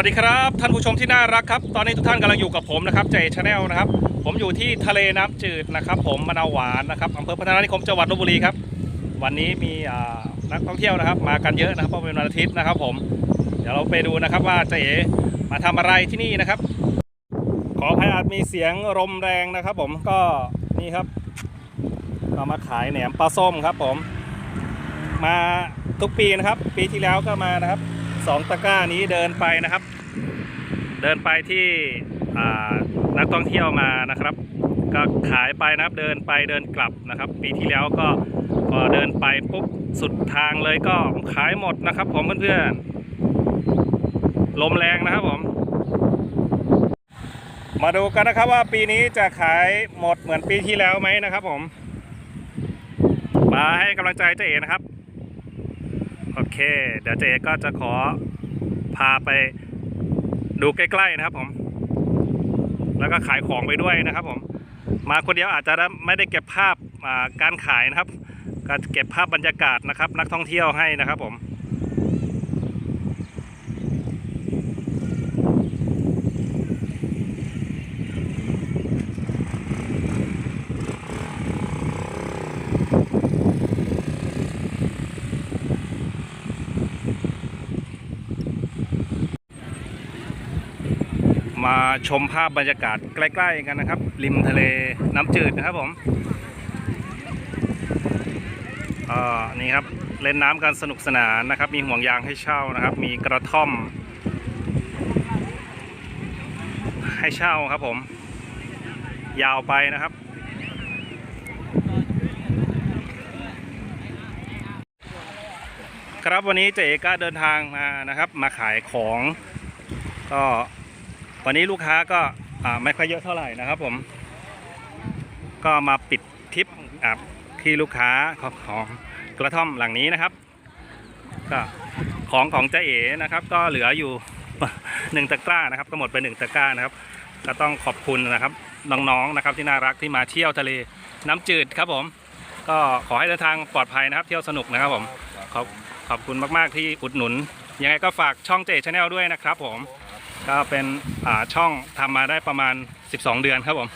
วัสดีครับท่านผู้ชมที่น่ารักครับ ตอนนี้ทุกท่านกำลังอยู่กับผมนะครับเจชาแนลนะครับ ผมอยู่ที่ทะเลน้ำจืดนะครับ ผมมะนาวหวานนะครับอำเภอพัฒนานิคมจังหวัดลบบุรีครับ วันนี้มีนักท่องเที่ยวนะครับ มากันเยอะนะครับเพราะเป็นวันอาทิตย์นะครับ ผม เดี๋ยวเราไปดูนะครับว่าเจมาทำอะไรที่นี่นะครับ ขออภัยอาจมีเสียงลมแรงนะครับ ผมก็นี่ครับ เรามาขายแหนมปลาส้มครับ ผม มาทุกปีนะครับ ปีที่แล้วก็มานะครับ สองตะกร้านี้เดินไปนะครับ เดินไปที่นักท่องเที่ยวมานะครับ ก็ขายไปนะครับเดินไปเดินกลับนะครับ ปีที่แล้วก็พอเดินไปปุ๊บสุดทางเลยก็ขายหมดนะครับ ผมเพื่อนๆลมแรงนะครับผม มาดูกันนะครับว่าปีนี้จะขายหมดเหมือนปีที่แล้วไหมนะครับ ผม มาให้กำลังใจเจ๊เอนะครับ เค เดี๋ยวเจก็จะขอพาไปดูใกล้ๆนะครับผม แล้วก็ขายของไปด้วยนะครับผม มาคนเดียวอาจจะไม่ได้เก็บภาพการขายนะครับ ก็เก็บภาพบรรยากาศนะครับ นักท่องเที่ยวให้นะครับผม มาชมภาพบรรยากาศใกล้ๆกันนะครับ ริมทะเลน้ำจืดนะครับผมนี่ครับเล่นน้ำกันสนุกสนานนะครับ มีห่วงยางให้เช่านะครับ มีกระท่อม ให้เช่าครับผม ยาวไปนะครับ ครับวันนี้เจ๊กก็เดินทางมานะครับ มาขายของก็ วันนี้ลูกค้าก็ไม่ค่อยเยอะเท่าไหร่นะครับผม ก็มาปิดทริปที่ลูกค้าของของกระท่อมหลังนี้นะครับ ก็ของของเจ๊เอ๋นะครับ ก็เหลืออยู่หนึ่งตะกร้านะครับ ก็หมดไปหนึ่งตะกร้านะครับ ก็ต้องขอบคุณนะครับน้องๆนะครับที่น่ารักที่มาเที่ยวทะเลน้ำจืดครับผม ก็ขอให้เดินทางปลอดภัยนะครับ เที่ยวสนุกนะครับผมขอบขอบคุณมากๆที่อุดหนุน ยังไงก็ฝากช่องเจชาแนลด้วยนะครับผม ก็เป็นช่องทำมาได้ประมาณ 12 เดือนครับผม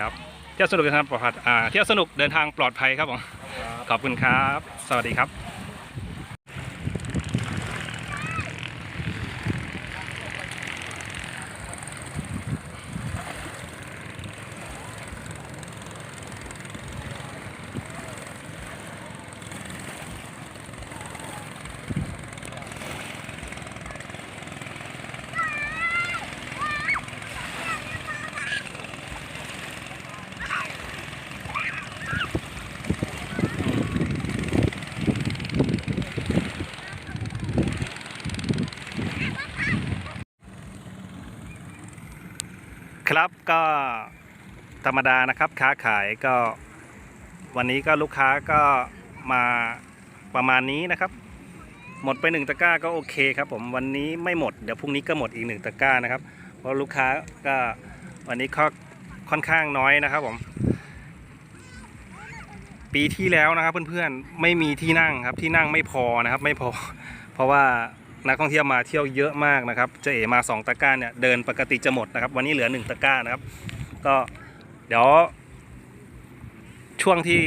ครับเที่ยวสนุกเดินทางปลอดภัยอ่าเที่ยวสนุกเดินทางปลอดภัยครับผมขอบคุณครับ สวัสดีครับ ครับก็ธรรมดานะครับค้าขายก็วันนี้ก็ลูกค้าก็มาประมาณนี้นะครับ หมดไปหนึ่งตะกร้าก็โอเคครับผมวันนี้ไม่หมดเดี๋ยวพรุ่งนี้ก็หมดอีกหนึ่งตะกร้านะครับ เพราะลูกค้าก็วันนี้ก็ค่อนข้างน้อยนะครับผม ปีที่แล้วนะครับเพื่อนๆไม่มีที่นั่งครับที่นั่งไม่พอนะครับ ไม่พอ เพราะว่า นักท่องเที่ยวมาเที่ยวเยอะมากนะครับเจะเอมาสองตะกร้าเนี่ยเดินปกติจะหมดนะครับ วันนี้เหลือหนึ่งตะกร้านะครับ ก็เดี๋ยว ช่วงที่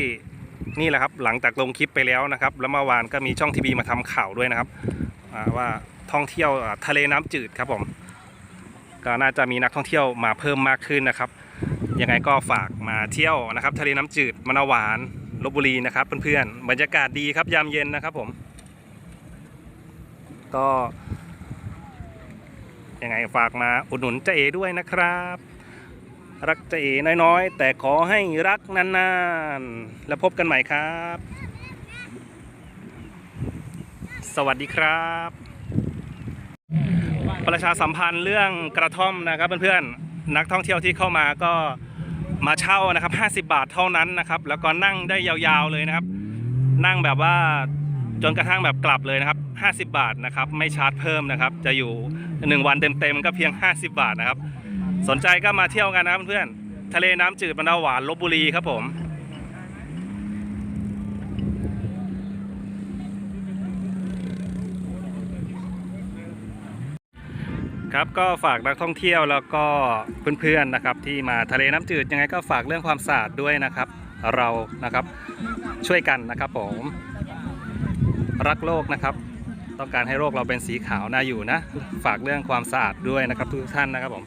นี่แหละครับหลังจากลงคลิปไปแล้วนะครับ แล้วเมื่อวานก็มีช่องทีวีมาทำข่าวด้วยนะครับว่าท่องเที่ยวทะเลน้ำจืดครับผมก็น่าจะมีนักท่องเที่ยวมาเพิ่มมากขึ้นนะครับยังไงก็ฝากมาเที่ยวนะครับ ทะเลน้ำจืดมะนาหวานลบบุรีนะครับเพื่อนๆบรรยากาศดีครับยามเย็นนะครับผม ก็ยังไงฝากมาอุดหนุนเจเอด้วยนะครับ รักเจเอน้อยๆ แต่ขอให้รักนานๆ แล้วพบกันใหม่ครับ สวัสดีครับ ประชาสัมพันธ์เรื่องกระท่อมนะครับเพื่อนๆ นักท่องเที่ยวที่เข้ามาก็มาเช่านะครับ 50 บาทเท่านั้นนะครับ แล้วก็นั่งได้ยาวๆเลยนะครับ นั่งแบบว่าจนกระทั่งแบบกลับเลยนะครับ 50 บาทนะครับ ไม่ชาร์จเพิ่มนะครับ จะอยู่ 1 วันเต็มๆก็เพียง 50 บาทนะครับ สนใจก็มาเที่ยวกันนะครับเพื่อนๆทะเลน้ำจืดบรรดาหวานลบบุรีครับผมครับก็ฝากนักท่องเที่ยวแล้วก็เพื่อนๆนะครับ ที่มาทะเลน้ำจืดยังไงก็ฝากเรื่องความสะอาดด้วยนะครับ เรานะครับช่วยกันนะครับผม รักโลกนะครับ ต้องการให้โรคเราเป็นสีขาวน่าอยู่นะ ฝากเรื่องความสะอาดด้วยนะครับทุกท่านนะครับผม